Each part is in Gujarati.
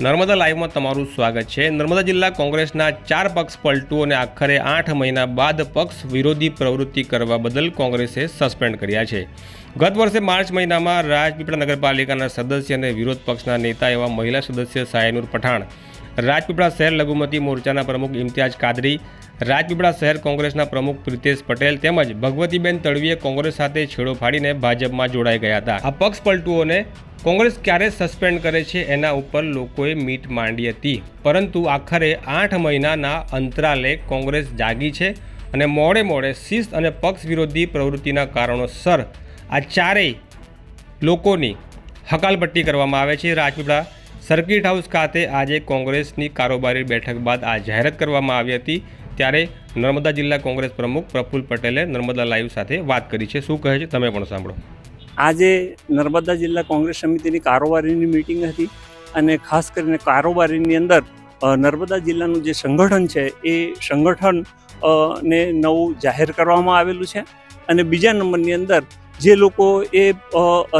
નર્મદા લાઈવમાં તમારું સ્વાગત છે. નર્મદા જિલ્લા કોંગ્રેસના ચાર પક્ષ પલટુઓને આખરે આઠ મહિના બાદ પક્ષ વિરોધી પ્રવૃત્તિ કરવા બદલ કોંગ્રેસે સસ્પેન્ડ કર્યા છે. ગત વર્ષે માર્ચ મહિનામાં રાજપીપળા નગરપાલિકાના સદસ્ય અને વિરોધ પક્ષના નેતા એવા મહિલા સદસ્ય સાયનુર પઠાણ રાજપીપળા શહેર લઘુમતી મોરચાના પ્રમુખ ઇમ્તિયાજ કાદરી, રાજપીપળા શહેર કોંગ્રેસના પ્રમુખ પ્રિતેશ પટેલ તેમજ ભગવતીબેન તળવીએ કોંગ્રેસ સાથે છેડો ફાડીને ભાજપમાં જોડાઈ ગયા હતા. આ પક્ષ પલટુઓને કોંગ્રેસ ક્યારે સસ્પેન્ડ કરે છે એના ઉપર લોકોએ મીટ માંડી હતી. પરંતુ આખરે આઠ મહિનાના અંતરાલે કોંગ્રેસ જાગી છે અને મોડે મોડે શિસ્ત અને પક્ષ વિરોધી પ્રવૃત્તિના કારણોસર આ ચારેય લોકોની હકાલપટ્ટી કરવામાં આવે છે. રાજપીપળા સર્કિટ હાઉસ ખાતે આજે કોંગ્રેસની કારોબારી બેઠક બાદ આ જાહેરાત કરવામાં આવી હતી. ત્યારે નર્મદા જિલ્લા કોંગ્રેસ પ્રમુખ પ્રફુલ્લ પટેલે નર્મદા લાઈવ સાથે વાત કરી છે. શું કહે છે તમે પણ સાંભળો. આજે નર્મદા જિલ્લા કોંગ્રેસ સમિતિની કારોબારીની મિટિંગ હતી અને ખાસ કરીને કારોબારીની અંદર નર્મદા જિલ્લાનું જે સંગઠન છે એ સંગઠન ને નવું જાહેર કરવામાં આવેલું છે. અને બીજા નંબરની અંદર જે લોકો એ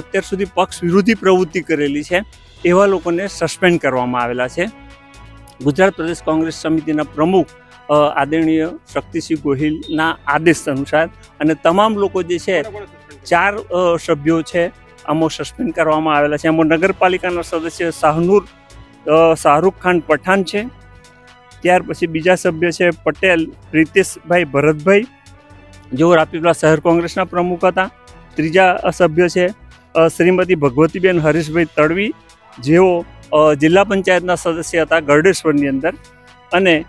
અત્યાર સુધી પક્ષ વિરોધી પ્રવૃત્તિ કરેલી છે એવા લોકોને સસ્પેન્ડ કરવામાં આવેલા છે. ગુજરાત પ્રદેશ કોંગ્રેસ સમિતિના પ્રમુખ આદરણીય શક્તિસિંહ ગોહિલના આદેશ અનુસાર અને તમામ લોકો જે છે, ચાર સભ્યો છે, આમાં સસ્પેન્ડ કરવામાં આવેલા છે. આમાં નગરપાલિકાના સદસ્ય શાહનૂર શાહરૂખ ખાન પઠાણ છે. ત્યાર પછી બીજા સભ્ય છે પટેલ, રીતેશભાઈ ભરતભાઈ, જેઓ રાજપીપળા શહેર કોંગ્રેસના પ્રમુખ હતા. ત્રીજા સભ્ય છે શ્રીમતી ભગવતીબેન હરીશભાઈ તડવી જેઓ જિલ્લા પંચાયતના સદસ્ય હતા ગરડેશ્વરની અંદર અને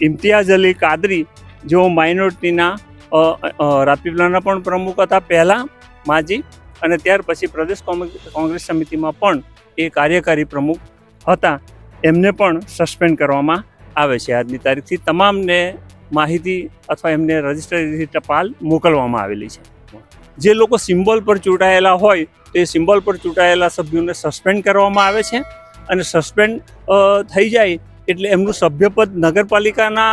ઇમ્તિયાઝ અલી કાદરી જેઓ માઇનોરિટીના અ, પણ પ્રમુખ હતા પહેલાં માજી અને ત્યાર પછી પ્રદેશ કોંગ્રેસ સમિતિમાં પણ એ કાર્યકારી પ્રમુખ હતા. એમને પણ સસ્પેન્ડ કરવામાં આવે છે. આજની તારીખથી તમામને માહિતી અથવા એમને રજિસ્ટરી ટપાલ મોકલવામાં આવેલી છે. જે લોકો સિમ્બોલ પર ચૂંટાયેલા હોય, તે સિમ્બોલ પર ચૂંટાયેલા સભ્યોને સસ્પેન્ડ કરવામાં આવે છે. અને સસ્પેન્ડ થઈ જાય એટલે એમનું સભ્યપદ નગરપાલિકાના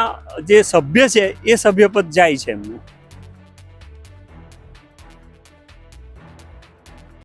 જે સભ્ય છે, એ સભ્યપદ જાય છે એમનું.